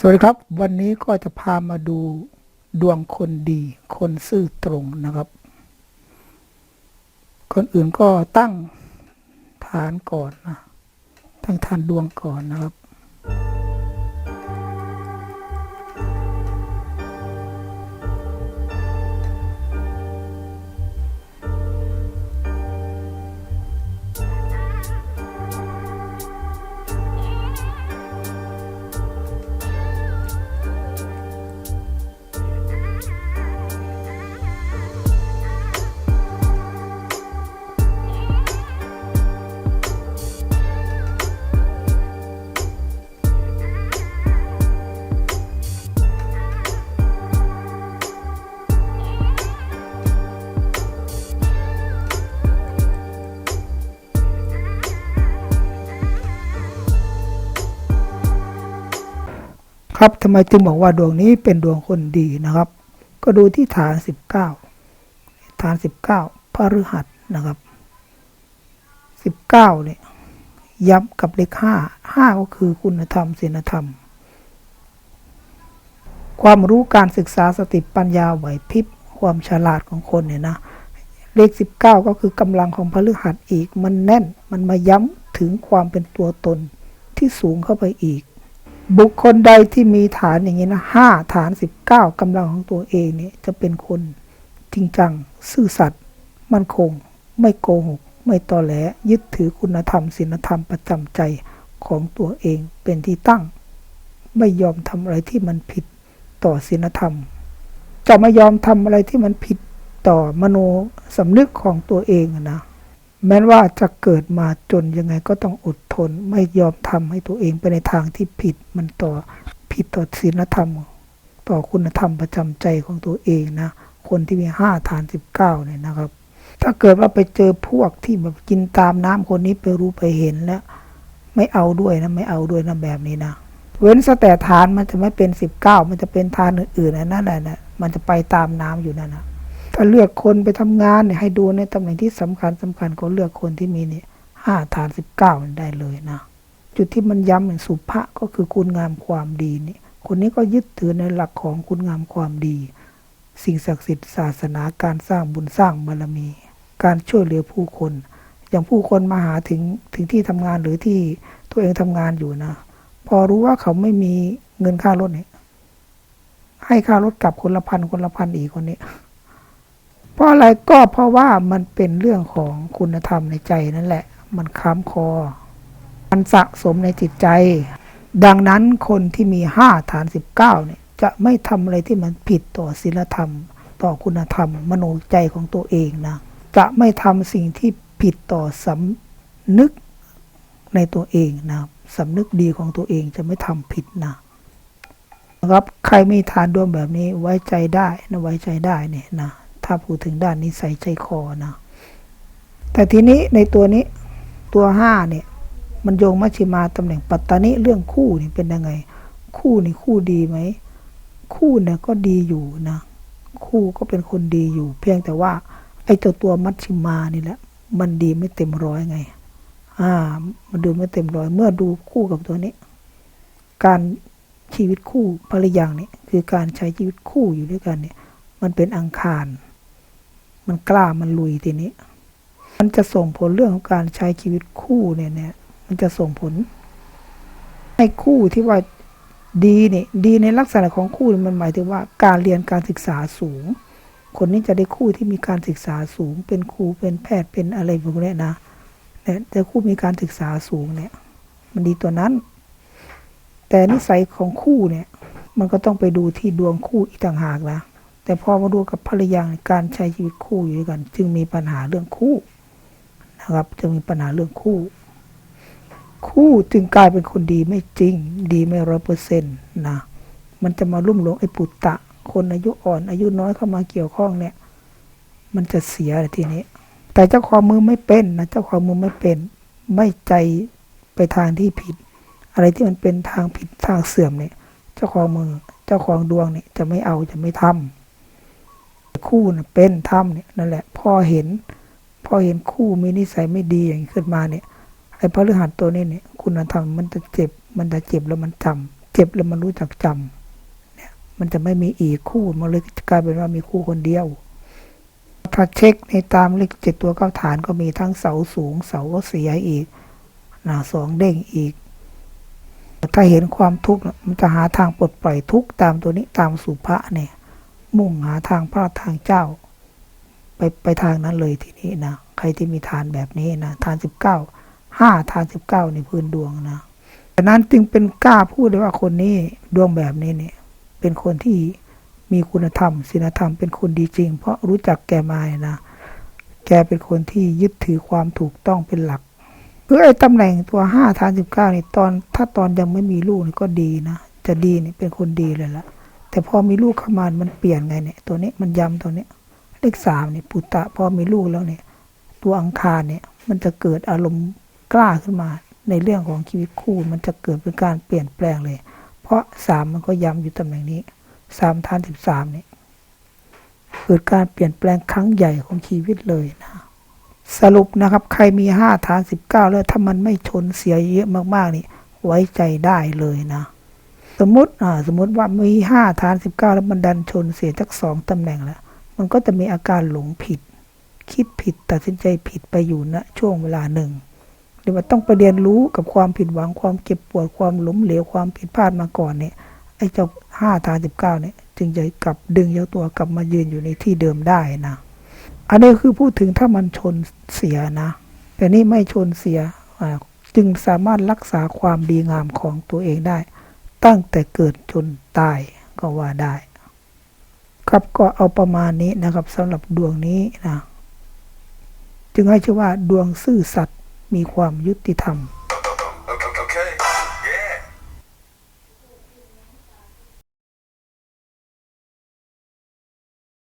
สวัสดีครับ วันนี้ก็จะพามาดูดวงคนดี คนซื่อตรงนะครับ คนอื่นก็ตั้งฐานก่อนนะตั้งฐานดวงก่อนนะครับ ครับทำไมจึงบอกว่าดวงนี้เป็นดวงคนดีนะครับ ก็ดูที่ฐานสิบเก้าฐานสิบเก้าพฤหัสนะครับสิบเก้าเนี่ยย้ำกับเลขห้าห้าก็คือคุณธรรมศีลธรรม ความรู้การศึกษาสติปัญญาไหวพริบความฉลาดของคนเนี่ยนะเลขสิบเก้าก็คือกำลังของพฤหัสอีก มันแน่นมันมาย้ำถึงความเป็นตัวตนที่สูงเข้าไปอีก บุคคลใดที่มีฐานอย่างนี้นะห้าฐานสิบเก้ากำลังของตัวเองเนี่ยจะเป็นคนจริงจัง ซื่อสัตย์มั่นคง ไม่โกหก ไม่ตอแหล ยึดถือคุณธรรมศีลธรรมประจำใจของตัวเองเป็นที่ตั้ง ไม่ยอมทำอะไรที่มันผิดต่อศีลธรรม จะไม่ยอมทำอะไรที่มันผิดต่อมโนสำนึกของตัวเองนะ แม้ว่าจะเกิดมาจนยังไงก็ต้องอดทน ไม่ยอมทำให้ตัวเองไปในทางที่ผิดมันต่อผิดต่อศีลธรรม ต่อคุณธรรมประจำใจของตัวเองนะ คนที่มีห้าฐานสิบเก้าเนี่ยนะครับ ถ้าเกิดว่าไปเจอพวกที่แบบกินตามน้ำคนนี้ไปรู้ไปเห็นแล้ว ไม่เอาด้วยนะไม่เอาด้วยนะแบบนี้นะเว้นสแต่ฐานมันจะไม่เป็นสิบเก้ามันจะเป็นฐานอื่นๆนะนั่นแหละนะมันจะไปตามน้ำอยู่นั่นนะ ถ้าเลือกคนไปทำงานเนี่ยให้ดูในตำแหน่งที่สำคัญสำคัญก็เลือกคนที่มีเนี่ยห้าฐานสิบเก้าได้เลยนะ จุดที่มันย้ำอย่างสุภะก็คือคุณงามความดีนี่คนนี้ก็ยึดถือในหลักของคุณงามความดี สิ่งศักดิ์สิทธิ์ศาสนาการสร้างบุญสร้างบารมี การช่วยเหลือผู้คน อย่างผู้คนมาหาถึงถึงที่ทำงานหรือที่ตัวเองทำงานอยู่นะ พอรู้ว่าเขาไม่มีเงินค่ารถเนี่ยให้ค่ารถกลับคนละพันคนละพันอีกคนนี้ เพราะอะไรก็เพราะว่ามันเป็นเรื่องของคุณธรรมในใจนั่นแหละ มันค้ำคอ มันสะสมในจิตใจ ดังนั้นคนที่มีห้าฐานสิบเก้าเนี่ยจะไม่ทำอะไรที่มันผิดต่อศีลธรรม ต่อคุณธรรม มโนใจของตัวเองนะ จะไม่ทำสิ่งที่ผิดต่อสำนึกในตัวเองนะสำนึกดีของตัวเองจะไม่ทำผิดนะครับ ใครมีฐานดวงแบบนี้ไว้ใจได้นะไว้ใจได้เนี่ยนะ ถ้าพูดถึงด้านนิสัยใจคอนะแต่ทีนี้ในตัวนี้ตัวห้าเนี่ย มันโยงมัชชิมาตำแหน่งปัตตานิเรื่องคู่นี่เป็นยังไง คู่นี่คู่ดีไหม คู่เนี่ยก็ดีอยู่นะคู่ก็เป็นคนดีอยู่ เพียงแต่ว่า ไอ้เจ้าตัวมัชชิมานี่แหละมันดีไม่เต็มร้อยไง อ่า มันดูไม่เต็มร้อย เมื่อดูคู่กับตัวนี้ การชีวิตคู่ภรรยาเนี่ยคือการใช้ชีวิตคู่อยู่ด้วยกันเนี่ย มันเป็นอังคาร มันกล้ามันลุยทีนี้ มันจะส่งผลเรื่องของการใช้ชีวิตคู่เนี่ยเนี่ย มันจะส่งผล ให้คู่ที่ว่าดีเนี่ยดีในลักษณะของคู่มันหมายถึงว่าการเรียนการศึกษาสูง คนนี้จะได้คู่ที่มีการศึกษาสูง เป็นครูเป็นแพทย์เป็นอะไรพวกนี้นะเนี่ยแต่คู่มีการศึกษาสูงเนี่ย มันดีตัวนั้น แต่นิสัยของคู่เนี่ย มันก็ต้องไปดูที่ดวงคู่อีกต่างหากนะ แต่พอมาดูกับภรรยาการใช้ชีวิตคู่อยู่ด้วยกัน จึงมีปัญหาเรื่องคู่นะครับจะมีปัญหาเรื่องคู่ คู่จึงกลายเป็นคนดีไม่จริง ดีไม่ร้อยเปอร์เซ็นต์นะมันจะมาลุ่มหลงไอ้ปุตตะ คนอายุอ่อน อายุน้อยเข้ามาเกี่ยวข้องเนี่ย มันจะเสียทีนี้ แต่เจ้าของมือไม่เป็นนะเจ้าของมือไม่เป็น ไม่ใจไปทางที่ผิด อะไรที่มันเป็นทางผิดทางเสื่อมเนี่ย เจ้าของมือ เจ้าของดวงเนี่ยจะไม่เอาจะไม่ทำ คู่นะเป็นทำเนี่ยนั่นแหละพอเห็นพอเห็นคู่มีนิสัยไม่ดีอย่างขึ้นมาเนี่ยไอ้พระฤหัสตัวนี้เนี่ยคุณธรรมมันจะเจ็บ มันจะเจ็บแล้วมันจำเจ็บแล้วมันรู้จักจำเนี่ยมันจะไม่มีอีกคู่มันเลยกลายเป็นว่ามีคู่คนเดียวถ้าเช็คในตามเลขเจ็ดตัวเก้าฐานก็มีทั้งเสาสูง เสาก็เสียอีกหนาสองเด้งอีก ถ้าเห็นความทุกข์มันจะหาทางปลดปล่อยทุกข์ตามตัวนี้ตามสุภะเนี่ย มุ่งหาทางพระทางเจ้า ไปไปทางนั้นเลยทีนี้นะใครที่มีทานแบบนี้นะทานสิบเก้าห้าทานสิบเก้าในพื้นดวงนะดังนั้นจึงเป็นกล้าพูดได้ว่าคนนี้ดวงแบบนี้เนี่ย เป็นคนที่มีคุณธรรมศีลธรรมเป็นคนดีจริง เพราะรู้จักแกมานะแกเป็นคนที่ยึดถือความถูกต้องเป็นหลักคือไอ้ตำแหน่งตัวห้าทานสิบเก้านี่ตอน ถ้าตอนยังไม่มีลูกนี่ก็ดีนะ จะดีนี่เป็นคนดีเลยล่ะ แต่พอมีลูกเข้ามามันเปลี่ยนไงเนี่ย ตัวนี้มันย้ำตัวนี้เลขสามเนี่ยปุตตะพอมีลูกแล้วเนี่ย ตัวอังคารเนี่ย มันจะเกิดอารมณ์กล้าขึ้นมา ในเรื่องของชีวิตคู่ มันจะเกิดเป็นการเปลี่ยนแปลงเลย เพราะสามมันก็ย้ำอยู่ตำแหน่งนี้สามทานสิบสามเนี่ยเกิดการเปลี่ยนแปลงครั้งใหญ่ของชีวิตเลยนะสรุปนะครับ ใครมีห้าฐานสิบเก้าแล้วถ้ามันไม่ชนเสียเยอะมากๆนี่ไว้ใจได้เลยนะ สมมติอ่าสมมติว่ามีห้าฐานสิบเก้าแล้วมันดันชนเสียจักสองตำแหน่งแล้ว มันก็จะมีอาการหลงผิด คิดผิดตัดสินใจผิดไปอยู่ณช่วงเวลาหนึ่งเดี๋ยวมันต้องไปเรียนรู้กับความผิดหวังความเจ็บปวดความล้มเหลวความผิดพลาดมาก่อนเนี่ยไอ้เจ้าห้าฐานสิบเก้าเนี่ย จึงจะกลับดึงเจ้าตัวกลับมายืนอยู่ในที่เดิมได้นะ อันนี้คือพูดถึงถ้ามันชนเสียนะ แต่นี่ไม่ชนเสีย จึงสามารถรักษาความดีงามของตัวเองได้ ตั้งแต่เกิดจนตายก็ว่าได้ ครับก็เอาประมาณนี้นะครับสำหรับดวงนี้นะ จึงให้ชื่อว่าดวงซื่อสัตย์มีความยุติธรรม